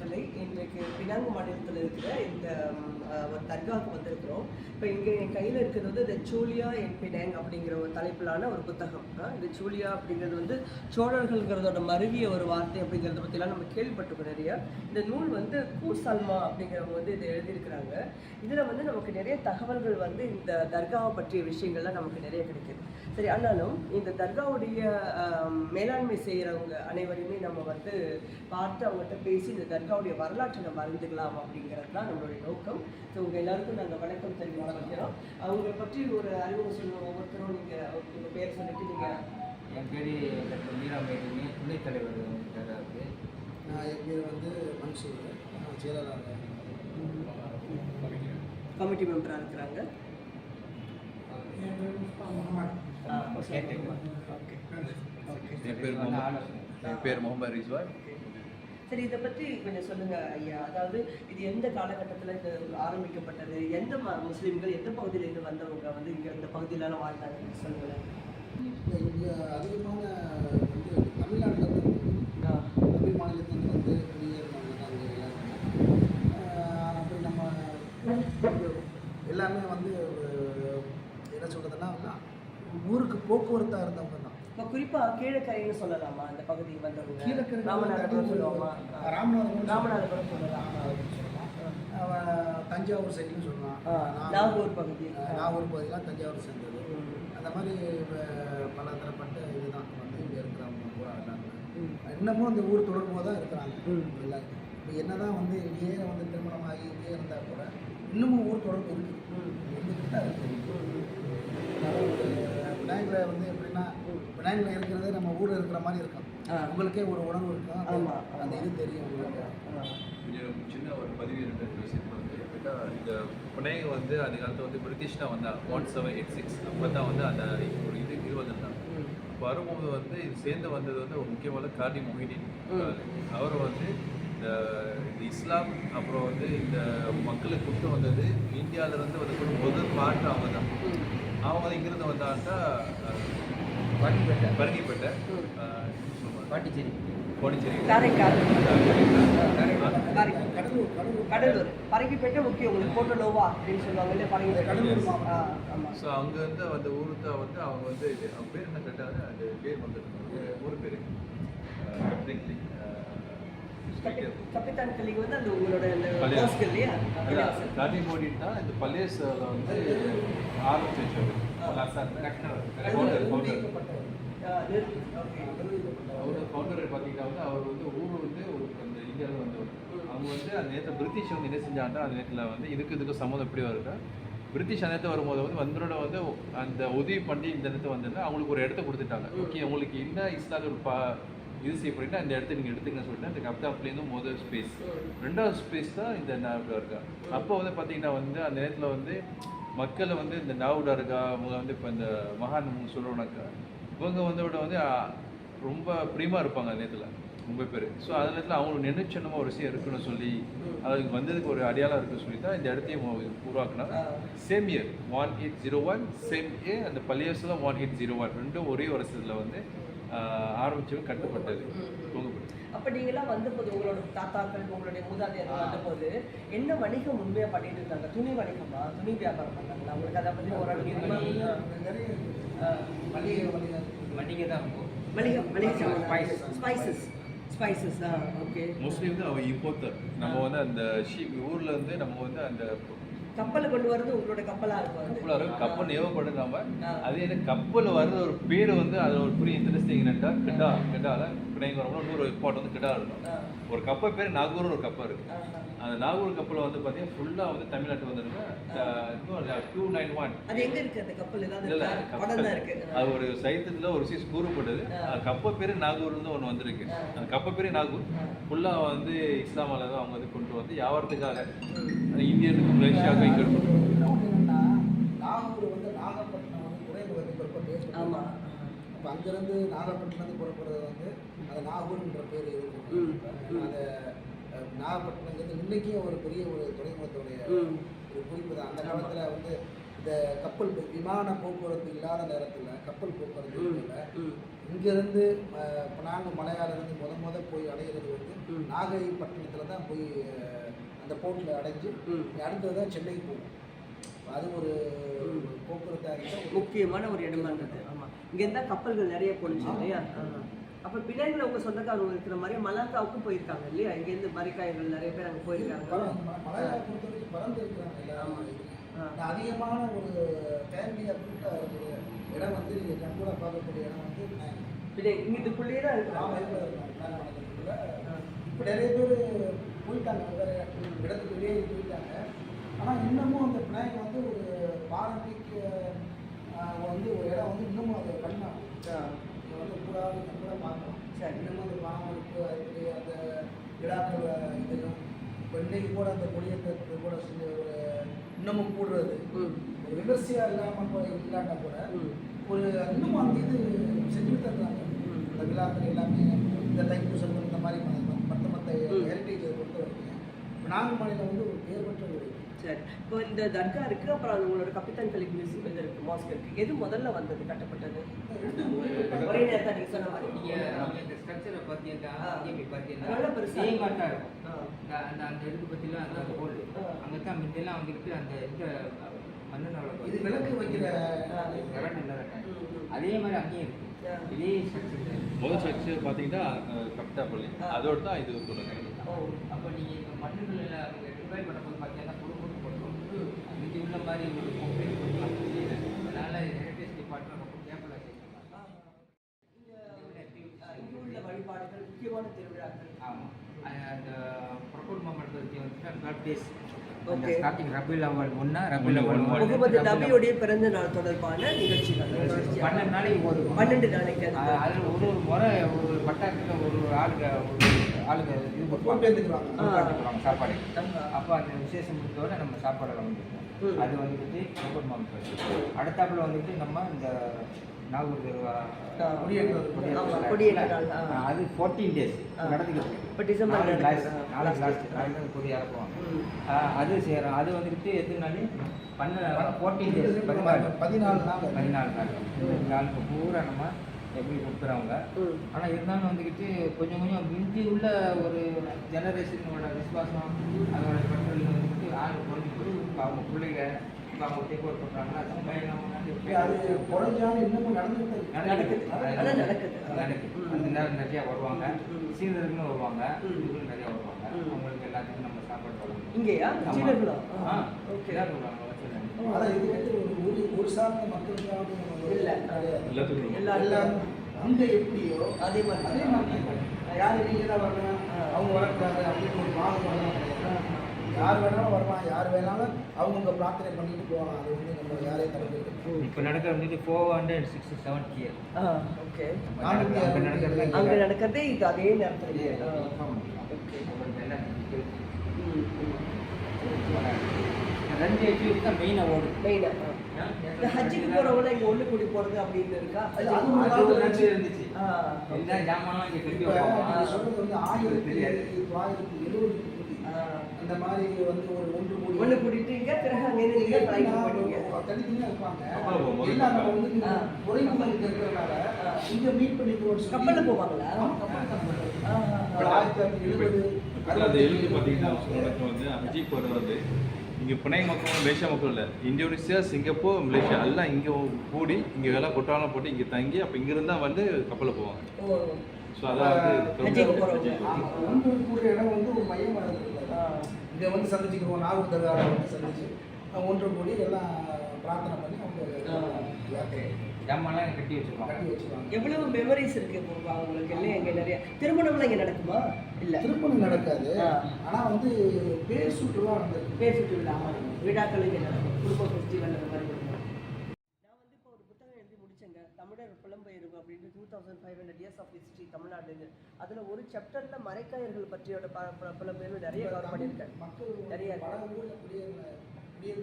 அறக்கட்டளை இன்றைக்கு பினாங்கு மாநிலத்தில் இருக்கிற இந்த ஒரு தர்காவுக்கு வந்திருக்கிறோம். இப்போ இங்கே என் கையில் இருக்கிறது வந்து இந்த சூலியா என் பினாங் அப்படிங்கிற ஒரு தலைப்பிலான ஒரு புத்தகம். இந்த சூலியா அப்படிங்கிறது வந்து சோழர்கள்ங்கிறதோட மருவிய ஒரு வார்த்தை அப்படிங்கிறத பற்றிலாம் நம்ம கேள்விப்பட்டிருக்கோம் நிறைய. இந்த நூல் வந்து கூ சல்மா அப்படிங்கிறவங்க வந்து இதை எழுதியிருக்கிறாங்க. இதில் வந்து நமக்கு நிறைய தகவல்கள் வந்து இந்த தர்காவை பற்றிய விஷயங்கள்லாம் நமக்கு நிறைய கிடைக்குது. சரி ஆனாலும் இந்த தர்காவுடைய மேலாண்மை செய்கிறவங்க அனைவரையுமே நம்ம வந்து பார்த்து அவங்ககிட்ட பேசி இந்த தர்காவுடைய வரலாற்றை நம்ம அறிந்துக்கலாம் அப்படிங்கிறது தான் நம்மளுடைய நோக்கம். ஸோ உங்கள் எல்லாருக்கும் நாங்கள் வணக்கம் தெரிவிக்கிறோம் அவங்களை பற்றி ஒரு அறிமுகம் சொல்லுவோம் ஒவ்வொருத்தரும் நீங்கள் உங்கள் பேர் சொல்லிட்டு நீங்கள் என் பேர் டாக்டர் மீரா மேடினி துணைத் தலைவர் இருக்கு நான் என் பேர் வந்து மன்சூர். நான் செயலாளர் கமிட்டி மெம்பராக இருக்கிறாங்க. ஆ, ஓகே ஓகே என் பேர் முகமது என் பேர் முகமது ரிஸ்வான். சரி இதை பற்றி கொஞ்சம் சொல்லுங்க ஐயா. அதாவது இது எந்த காலகட்டத்தில் இது ஆரம்பிக்கப்பட்டது? எந்த ம- முஸ்லிம்கள் எந்த பகுதியிலேருந்து வந்தவங்க வந்து இங்கே இந்த பகுதியிலலாம் வாழ்ந்தாங்க சொல்லுங்களேன். இங்கே அதிகமான வந்து தமிழ்நாட்டில் தமிழ் மாநிலத்தில் வந்து அப்படி நம்ம எல்லாமே வந்து என்ன சொல்கிறதுனா ஊருக்கு போக்குவரத்தாக இருந்தவங்க தான் இப்போ குறிப்பாக கீழக்கரைன்னு சொல்லலாமா? அந்த பகுதிக்கு வந்தவங்க. கீழக்கரை ராமநாதபுரம் சொல்லுவோமா. ராமநாதபுரம் ராமநாதபுரம் சொல்லலாம் ராமநாதபுரம் சொல்லலாம் அவன் தஞ்சாவூர் சைடுன்னு சொல்லலாம் நாகூர் பகுதி. நாகூர் பகுதியெலாம் தஞ்சாவூர் சேர்ந்தது. அந்த மாதிரி பல தரப்பட்ட இதுதான் வந்து இங்கே இருக்கிறவங்க பூரா எல்லாருமே இன்னமும் அந்த ஊர் தொடர்போடு தான் இருக்கிறாங்க. எல்லாரும் இப்போ என்னதான் வந்து இங்கேயே வந்து திருமணம் ஆகி இங்கேயே இருந்தால் கூட இன்னமும் ஊர் தொடர்பு இருக்குது. இருந்துக்கிட்டு தான் இருக்குது வந்து எப்படின்னா விநாயகரில் இருக்கிறதே நம்ம ஊரில் இருக்கிற மாதிரி இருக்கும். உங்களுக்கே ஒரு உணர்வு இருக்கும். ஆமா, அந்த- இது தெரியும் உங்களுக்கு. சின்ன ஒரு பதிவு ரெண்டு விஷயத்தில் வந்து எப்படின்னா இந்த புனேக வந்து அந்த காலத்தில் வந்து பிரிட்டிஷ் தான் வந்தா ஒன் செவன் எயிட் சிக்ஸ் அப்போ தான் வந்து அந்த ஒரு இது இது வந்திருந்தாங்க. வரும்போது வந்து இது சேர்ந்து வந்தது வந்து ஒரு முக்கியமான கார்டி மொஹிதீன். ம். அவர் வந்து இந்த இஸ்லாம் அப்புறம் வந்து இந்த மக்களுக்கு கொண்டு வந்தது இந்தியாவிலேருந்து வந்து முதல் பாட்டு அவங்க தான் அவங்க வந்து இங்கிருந்து வந்தாங்கன்னா பரங்கிப்பேட்டை ம். பாட்டிச்சேரி பாண்டிச்சேரி. காரைக்கால். கடலூர் பரங்கிப்பேட்டை முக்கியம். உங்களுக்கு போட்டோ லோவா அப்படின்னு சொல்லுவாங்க இல்லையா? பரங்கிப்பேட்டை. கடலூர் மாவட்டம். ஆ, ஆமா. ஸோ அங்கேருந்து அந்த ஊருக்கு தான் வந்து அவங்க வந்து அவங்க பேர் என்ன கேட்டாங்க அந்த பேர் வந்து ஊர் பேர் கப்பித்தான் வந்து அந்த உங்களோட அந்த இல்லையா? மோடி தான் இந்த பல்லேஸ்ல வந்து ஆரம்பிச்சு வச்சது ஃபவுண்டர் ஃபவுண்டர். அவர் பார்த்தீங்கன்னா வந்து அவர் வந்து ஊர் வந்து ஒரு அந்த இந்தியாவில் வந்து அவங்க வந்து அந்த நேரத்தில் பிரிட்டிஷ் வந்து என்ன செஞ்சாங்கன்னா அந்த நேரத்தில் வந்து இதுக்கு இதுக்கு சம்மந்தம் எப்படி வருது பிரிட்டிஷ் அந்த நேரத்தில் வரும்போது வந்து வந்தரோட வந்து அந்த உதவி பண்ணி இந்த நேரத்தை வந்து அவங்களுக்கு ஒரு இடத்த கொடுத்துட்டாங்க. ஓகே உங்களுக்கு என்ன இஸ்லாமிய இது செய்யப்படுறீங்கன்னா இந்த இடத்த நீங்கள் எடுத்துங்கன்னு சொல்லிட்டு அந்த கப்தாப்லேருந்து முதல் ஸ்பேஸ் ரெண்டாவது ஸ்பேஸ் தான் இந்த நாவில் இருக்கா. அப்போ வந்து பார்த்தீங்கன்னா வந்து அந்த நேரத்தில் வந்து மக்களை வந்து இந்த நாவுடா இருக்கா அவங்க வந்து இப்போ இந்த மகான் சொல்கிறோம்னாக்கா இவங்க வந்து விட வந்து ரொம்ப பிரியமாக இருப்பாங்க அந்த நேரத்தில் ரொம்ப பேர். ஸோ அந்த நேரத்தில் அவங்களுக்கு நினைச்சனமாக ஒரு விஷயம் இருக்குன்னு சொல்லி அதுக்கு வந்ததுக்கு ஒரு அடையாளம் இருக்குன்னு சொல்லி தான் இந்த இடத்தையும் உருவாக்குனாங்க. Same year one eight zero one same year அந்த பள்ளியரசில் ஒன் எயிட் ஜீரோ ஒன் ரெண்டும் ஒரே வருஷத்தில் வந்து ஆரம்பிச்சது கட்டப்பட்டது அப்ப நீங்கெல்லாம் வந்தபோது உங்களோட தாத்தாக்கள் உங்களுடைய மூதாதையர்கள் வந்தபோது என்ன வணிகம் உண்மையா பண்ணிட்டு இருந்தாங்க? துணி வணிகமா? துணி வியாபாரம் பண்ணாங்களா? உங்களுக்கு அதை பத்தி ஓரளவு தெரியுமா? நிறைய ஆ. மளிகை மளிகை மளிகை தான் இருக்கும். மளிகை மளிகை. ஸ்பைசஸ் ஸ்பைசஸ் ஓகே மோஸ்ட்லி வந்து அவன் இம்போர்ட்டர் நம்ம வந்து அந்த ஷீப் ஊரில் வந்து நம்ம வந்து அந்த கப்பலை கொண்டு வரது உங்களோட கப்பலா இருக்கும். அது. கப்பல் வரும் கப்பல் ஆ. அதே கப்பல் வர்ற ஒரு பேர் வந்து அதில் ஒரு பெரிய இன்ட்ரெஸ்டிங் என்னட்டா கிடா கிடால கிடாங்க வரணும் இன்னொரு ஸ்பாட் வந்து கிடா இருக்கும். ஒரு கப்பல் பேர் நாகூர்னு ஒரு கப்பல் இருக்கு. அந்த நாகூர் கப்பல் வந்து பார்த்தீங்கன்னா ஃபுல்லாக வந்து தமிழ்நாட்டுக்கு வந்துருங்க டூ நைன் ஒன் அது எங்க இருக்கு? அந்த கப்பல் ஏதாவது அது ஒரு சைத்தத்துல ஒரு சீஸ் கூறப்பட்டது. ஆ. அது கப்ப பேரு நாகூர்ல இருந்து ஒன்று வந்திருக்கு. அந்த கப்ப பேரு நாகூர். ஆ. ஃபுல்லா வந்து இஸ்லாமால தான் அவங்க வந்து கொண்டு வந்து வியாபாரத்துக்காக இந்தியனுக்கு மலேசியாவுக்கு ஆமா. அப்போ அங்கேருந்து நாகப்பட்டினத்துக்கு புறப்படுறது வந்து அந்த நாகூர்ன்ற பேர் ம். இருக்கு அந்த நாகப்பட்டினங்கிறது இன்னைக்கே ஒரு பெரிய ஒரு துறைமுகத்துடைய. ஒரு குறிப்பு தான். அந்த காலத்தில் வந்து இந்த கப்பல் விமான போக்குவரத்து இல்லாத நேரத்தில் கப்பல் போக்குவரத்து இங்கேருந்து நாங்கள் மலையாளிருந்து முத முத போய் அடையிறது வந்து. நாகைப்பட்டினத்தில் தான் போய் அந்த போர்ட்டில் அடைஞ்சு. அடுத்தது தான் சென்னைக்கு போகும் அது ஒரு. போக்குவரத்தாக இருந்தால் முக்கியமான ஒரு இடமா இருந்தது. ஆமா. இங்க இருந்தா கப்பல்கள் நிறைய போனுச்சு இல்லையா. அப்ப பிள்ளைங்களை உங்க சொந்தக்காரங்க இருக்கிற மாதிரி மலாக்காவுக்கும் போயிருக்காங்க இல்லையா? இங்க இருந்து மரிக்காயர்கள் நிறைய பேர் அங்க போயிருக்காங்க. மலையாள பொறுத்த வரைக்கும் பறந்து இருக்கிறாங்க அதிகமான ஒரு ஃபேமிலியாக கூட்ட ஒரு இடம் வந்து நீங்கள் கண் கூட பார்க்கக்கூடிய இடம் வந்து இங்க இதுக்குள்ளேயே தான் நாம இருக்கிறாங்க இருக்கிற பிளான் பண்ணதுக்குள்ள ஆ. இப்போ நிறைய பேர் போயிட்டாங்க. வேறு இடத்துக்கு வெளியே போயிட்டாங்க. ஆனால் இன்னமும் அந்த பிளான் வந்து ஒரு பாரம்பரிய வந்து ஒரு இடம் வந்து இன்னமும் அதை பண்ணலாம். வந்து கூட கூட பார்க்கலாம். சரி. இன்னமும் அந்த பராமரிப்பு அதுக்கு அந்த விழாக்கள் இதெல்லாம் இப்போ இன்னைக்கு கூட அந்த கொடியேற்றத்துக்கு கூட செஞ்ச ஒரு இன்னமும் கூடுறது. விமர்சையாக இல்லாமல் கூட இல்லாட்டா கூட. ஒரு இன்னமும் அந்த இது செஞ்சுட்டு தான் இருக்காங்க ம். இந்த விழாக்கள் எல்லாமே இந்த தைப்பூசம் இந்த மாதிரி மற்ற மற்ற. ஹெரிட்டேஜை பொறுத்த வரைக்கும் இப்போ நாகமாலையில் வந்து ஒரு பேர் பெற்ற ஒரு சரி இப்போ இந்த தர்கா இருக்கு அப்புறம் அது உங்களோட கப்பித்தான் கலிக் மியூசியம் இது இருக்கு மாஸ்க் இருக்கு எது முதல்ல வந்தது கட்டப்பட்டது ஒரே நேரத்தை நீங்க சொன்ன மாதிரி நீங்க நீங்க இந்த ஸ்ட்ரக்சரை பார்த்தீங்கன்னா. இங்கே நல்ல பெருசா இருக்கும் அந்த அந்த இதுக்கு பற்றிலாம் அந்த ஹோல். அங்கே தான் முன்னெல்லாம் வந்துட்டு அந்த இந்த இது விளக்கு வைக்கிற. அதே. மாதிரி அங்கேயும் இருக்கு. இதே ஸ்ட்ரக்சர் முதல் ஸ்ட்ரக்சர் பார்த்தீங்கன்னா கப்தாப்பள்ளி அதோட தான் இது சொல்லுங்க அப்போ நீங்கள் இப்போ மண்ணுகள் எல்லாம் நீங்கள் ரிப்பேர் பண்ணும்போது பார்த்தீங்கன்னா குழு குழு போட்டுரும் இன்னைக்கு உள்ள மாதிரி ஒரு கம்ப்ளைண்ட் கொடுக்கலாம் அதனால ஹெரிட்டேஜ் டிபார்ட்மெண்ட் ரொம்ப கேர்ஃபுல்லாக கேட்கலாம். இங்க உள்ள வழிபாடுகள் முக்கியமான திருவிழாக்கள். ஆமாம் அந்த பிரபுல் முகமது பற்றி வந்துட்டு டேஸ் Okay. ஸ்டார்டிங் ரபில் அவல் ஒன்றா ரபில் அவல் முகமது நபியுடைய பிறந்த நாள் தொடர்பான நிகழ்ச்சிகள். பன்னெண்டு நாளைக்கு ஒரு பன்னெண்டு நாளைக்கு அதில் ஒரு ஒரு முறை ஒரு பட்டாக்கில் ஒரு ஒரு ஆளுங்க ஒரு ஆளுங்க இது சாப்பாடு. அப்போ அந்த விசேஷம் முடிஞ்சோட நம்ம வந்துருக்கோம் ம். அது வந்துட்டு அடுத்தாப்புல வந்துட்டு நம்ம இந்த நாகூர் திருவா ஆ. கொடியேற்றது. ஆமா, கொடியேற்ற நாள், ஆ. அது ஃபோர்டீன் டேஸ். நடந்துக்கிட்டு இருக்கு. இப்ப டிசம்பர் நாளைக்கு. லாஸ்ட் நாளைக்கு தான் கொடி இறக்குவாங்க அது செய்கிறோம் அது வந்துட்டு எத்தனை நாள் பண்ண ஃபோர்டீன் டேஸ் பதினாலு பதினாலு நாள் பதினாலு நாள் பதினாலு நாளுக்கு பூரா நம்ம எப்படி கொடுக்குறவங்க. ஆனால் இருந்தாலும் வந்துக்கிட்டு கொஞ்சம் கொஞ்சம் மிஞ்சி உள்ள ஒரு ஜெனரேஷனோட விசுவாசம் அதோட கண்ட்ரோல் வந்துட்டு ஆள் குறைஞ்சி போய் அவங்க பிள்ளைங்க அவங்க டேக் ஓவர் பண்ணுறாங்கன்னா அது குறைஞ்சாலும் இன்னமும் நடந்துட்டு. நடக்குது நடக்குது. அந்த நேரம் நிறையா வருவாங்க ம். சீனருக்குன்னு வருவாங்க நிறையா வருவாங்க. அவங்களுக்கு எல்லாத்துக்கும் நம்ம சாப்பாடு வழங்கணும் இங்கேயா. சீனர்களா ஆ ஓகே அதான் இது வந்து ஒரு ஒரு ஒரு சார்ந்த மக்களுக்காக இல்ல. கிடையாது. எல்லாத்துக்கும் எல்லாரும் எல்லாரும் அங்க எப்படியோ அதே மாதிரி அதே மாதிரி. யாரு நீங்க தான் வரணும். அவங்க வரக்கூடாது அப்படின்னு ஒரு பாகுபாடுலாம் கிடையாது ஆ. யார் வேணாலும் வரலாம் யார் வேணாலும் அவங்கவுங்க பிரார்த்தனை பண்ணிட்டு போகலாம். அது வந்து நம்ம யாரையும் தடுக்கிறது இப்போ நடக்கிற வந்துட்டு four hundred sixty seven year ஆ, ஓகே. அங்க நடக்கிறது அங்க. நடக்கிறதே இது அதே நேரத்துல ரெண்டு தான் மெயினா ஆ. இந்த ஹஜ்ஜுக்கு போறவங்க இங்க ஒண்ணு கூடி போறது அப்படின்னு இருக்கா? அது ஒரு இருந்துச்சு. ஆ. எல்லா இங்கே சொல்றது வந்து ஆயிரத்தி எழுபது ஆ. அந்த மாதிரி வந்து ஒரு ஒன்று கூடி ஒண்ணு கூட்டிட்டீங்க பிறகு அங்க இருந்து நீங்க flight போனீங்க தனித்தனியா இருப்பாங்க எல்லாம் நம்ம வந்து. ஒரே மாதிரி இருக்கிறதுனால. இங்க மீட் பண்ணிக்கிறோம் கப்பல்ல போவாங்களா? தான். ஆயிரத்தி தொள்ளாயிரத்தி எழுபது அப்புறம் அது எழுதி பார்த்தீங்கன்னா உனக்கு வந்து போகிறது வந்து இங்கே பிணை மக்கள் மலேசியா மக்கள் இல்லை இந்தோனேசியா சிங்கப்பூர் மலேசியா எல்லாம் இங்கே கூடி இங்கே எல்லாம் கொட்டாலம் போட்டு இங்கே தங்கி அப்போ இங்கிருந்தா வந்து கப்பலில் போவாங்க. ஸோ. ஆமா, ஒன்று கூடிய இடம் வந்து ஒரு ஆ. இங்க வந்து சந்திச்சுக்கிறோம் நாகூர் தர்காவை வந்து சந்திச்சு ஒன்று கூடி எல்லாம் பிரார்த்தனை பண்ணி அவங்க ஜாமான்லாம் கட்டி வச்சிருப்பாங்க. கட்டி வச்சுருவாங்க. எவ்வளவு மெமரிஸ் இருக்கு இப்போ உங்களுக்கு இல்லை எங்க நிறைய. திருமணம்லாம் இங்க நடக்குமா? இல்ல. திருப்பணம் நடக்காது. ஆ. ஆனா வந்து பேர் சுற்றுலா நடந்திருக்கு. பேர் சுற்று விழா மாதிரி விழாக்கள் இங்க நடக்கும். குடும்ப ஃபெஸ்டிவல் அந்த மாதிரி நடக்கும். நான் வந்து இப்போ ஒரு புத்தகம் எழுதி முடிச்சேங்க தமிழர் two thousand five hundred years of history தமிழ்நாடுன்னு அதுல ஒரு சாப்டர்ல மரைக்காயர்கள் பற்றியோட ப- ப- புலம்பெயர்வு நிறைய கவர் பண்ணியிருக்கேன் மக்கள் நிறைய பல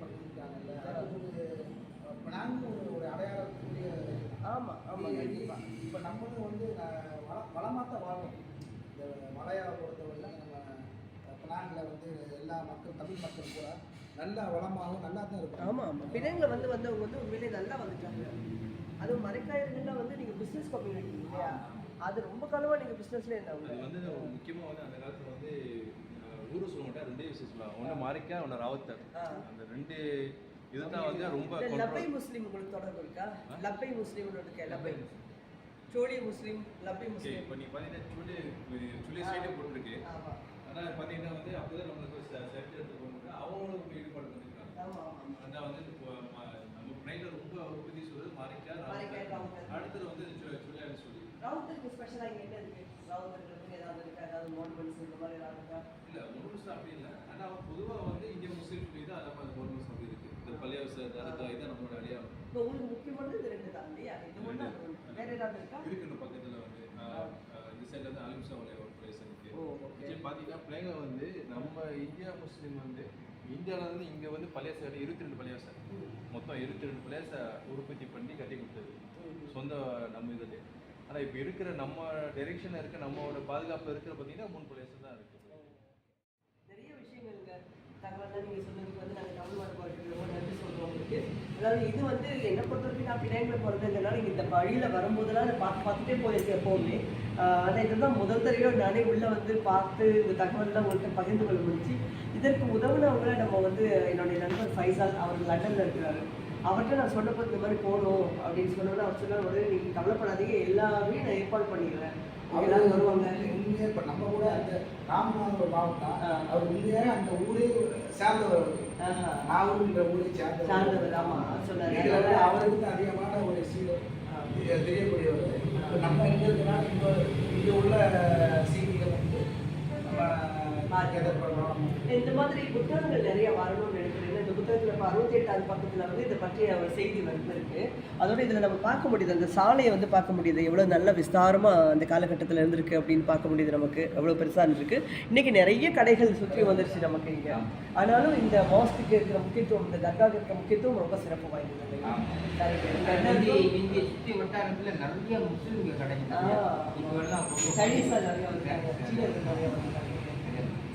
பண்ணியிருக்காங்கல்ல அது ஒரு இப்போ நம்மளும் வந்து அஹ், வள வளமாக தான் வாழ்றோம். இந்த மலையாள பொறுத்தவரையில் நம்ம பினாங்கில் வந்து எல்லா மக்கள் தமிழ் மக்கள் கூட நல்லா வளமாகவும் நல்லா தான் இருக்கும். ஆமா ஆமா. பிணைங்கள வந்து வந்தவங்க வந்து உண்மையிலேயே நல்லா வந்துட்டாங்க. அதுவும் மரைக்காயர்கள்லாம் வந்து நீங்க பிசினஸ் கம்யூனிட்டி இல்லையா? அது ரொம்ப காலமா நீங்க பிசினஸ்ல அது இருந்தவங்க வந்து முக்கியமாக வந்து அந்த காலத்தில் வந்து ஊரு சொல்ல மாட்டேன் ரெண்டே விஷயம் சொல்லுவாங்க ஒன்று மாரிக்கா ஒன்று ராவத்தர். அந்த ரெண்டு இதுதான் வந்து ரொம்ப லப்பை. முஸ்லீம் உங்களுக்கு தொடர்பு இருக்கா? லப்பை முஸ்லீம் இருக்கா லப்பை. சோழி முஸ்லீம் லப்பை முஸ்லீம். இப்போ நீங்கள் பார்த்தீங்கன்னா சுள்ளி சுள்ளி சைடே போட்டிருக்கு. ஆனால் பார்த்தீங்கன்னா வந்து அப்போதான் நம்மளுக்கு சரித்திரத்தை போட்டு அவங்களும் ஈடுபாடு ஆமா அதான் வந்து நம்ம பிரைட்ல ரொம்ப உற்பத்தி சொல்றது. ராவத்தர். அடுத்தது வந்து சு- சுள்ளியான்னு சொல்லி. ராவுத்தருக்கு ஸ்பெஷலாக இங்கே என்ன இருக்கு? ராவுத்தருக்கு ஏதாவது இருக்கா? ஏதாவது இந்த மாதிரி ஏதாவது இருக்கா? இல்ல முருகன் அப்படி இல்லை. ஆனா பொதுவா வந்து இந்திய முஸ்லீம் மீது அந்த மாதிரி முருகன் அப்படி இருக்கு. இந்த பள்ளியாச தர்கா இதான் நம்மளோட அடையாளம் இப்போ உங்களுக்கு முக்கியமானது இது ரெண்டு தான் இல்லையா? இது ஒன்று அது வேற ஏதாவது இருக்கா? இருக்கு இன்னும் பக்கத்துல வந்து. இந்த சைடுல வந்து அலிம்சா வலைய ஒரு பிளேஸ் இருக்கு ஓ பார்த்தீங்கன்னா பிள்ளைங்க வந்து நம்ம இந்தியா முஸ்லீம் வந்து இந்தியால இருந்து இங்க வந்து பள்ளியாச இருபத்தி ரெண்டு பள்ளியாச மொத்தம் இருபத்தி ரெண்டு பள்ளியாச உற்பத்தி பண்ணி கட்டி கொடுத்தது. சொந்த நம்ம இதில். ஆனா இப்போ இருக்கிற நம்ம டைரெக்ஷன்ல இருக்க நம்மளோட பாதுகாப்பு இருக்கிற பார்த்தீங்கன்னா மூணு பழைய தான் இருக்கு. நிறைய விஷயங்கள் தகவல் நீங்கள் சொன்னது வந்து நாங்கள் தமிழ் நாடு வாழ்க்கையில் ரொம்ப நன்றி சொல்கிறோம் உங்களுக்கு அதாவது இது வந்து என்னை பொறுத்த வரைக்கும் நான் பினாங்கில் பிறந்ததுனால இந்த வழியில் வரும்போதெல்லாம் அதை பார்த்து பார்த்துட்டே போயிருக்கேன் எப்போவுமே. ஆனால் இதுதான் முதல் தடவை நானே உள்ளே வந்து பார்த்து இந்த தகவல்லாம் உங்கள்கிட்ட பகிர்ந்து கொள்ள முடிஞ்சு இதற்கு உதவுனவங்கள நம்ம வந்து என்னுடைய நண்பர் ஃபைசால் அவர் லண்டனில் இருக்கிறாரு. அவர்கிட்ட நான் சொன்னப்போ இந்த மாதிரி போகணும் அப்படின்னு சொன்னோன்னா அவர் சொன்னார் நீங்கள் கவலைப்படாதீங்க எல்லாமே நான் ஏற்பாடு பண்ணிடுறேன். எல்லாரும் வருவாங்க. உண்மையே இப்போ நம்ம கூட அந்த ராமநாதபுரம் மாவட்டம். அவர் உண்மையே அந்த ஊரே சேர்ந்தவர் அவரு. ஆஹா. நாகூர்ன்ற ஊரை சேர்ந்தவர். சார்ந்தவர் ஆமா சொன்னாரு. அவருக்கு அதிகமான ஒரு சீ- தெரிய- தெரியக்கூடியவர். இப்ப நம்ம எங்க இருக்கனா இங்க இங்க உள்ள செய்திகள் வந்து நம்ம எதிர்பார்க்கிறோம் இந்த மாதிரி புத்தகங்கள் நிறைய வரணும்னு நினைக்கிறேன் புத்தகத்துல இப்போ அறுபத்தி எட்டாவது பக்கத்துல வந்து இதை பற்றிய ஒரு செய்தி வந்து அதோட இதுல நம்ம பார்க்க முடியுது அந்த சாலையை வந்து பார்க்க முடியுது. எவ்வளவு நல்ல விஸ்தாரமா அந்த காலகட்டத்துல இருந்திருக்கு அப்படின்னு பார்க்க முடியுது நமக்கு. எவ்வளவு பெருசா இருந்திருக்கு. இன்னைக்கு நிறைய கடைகள் சுற்றி வந்துருச்சு நமக்கு இங்க. ஆனாலும் இந்த மாஸ்க்கு இருக்கிற முக்கியத்துவம் இந்த தர்காவுக்கு இருக்கிற முக்கியத்துவம் ரொம்ப சிறப்பு வாய்ந்தது. இந்திய சுற்றி வட்டாரத்துல நிறைய முஸ்லீம்கள் ரொம்ப- சைனீஸார் நிறைய வந்திருக்காங்க சீனர்கள் நிறைய வந்திருக்காங்க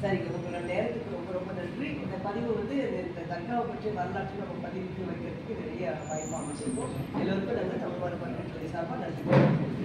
சரிங்க உங்களோட நேரத்துக்கு ரொம்ப ரொம்ப நன்றி. இந்த பதிவு வந்து இந்த தர்காவை பற்றி வரலாற்றில் நம்ம பதிவு வைக்கிறதுக்கு நிறைய வாய்ப்பு அமைச்சிருக்கோம். எல்லோருக்கும் நாங்கள் தமிழ்நாடு மரபு சார்பாக நன்றி.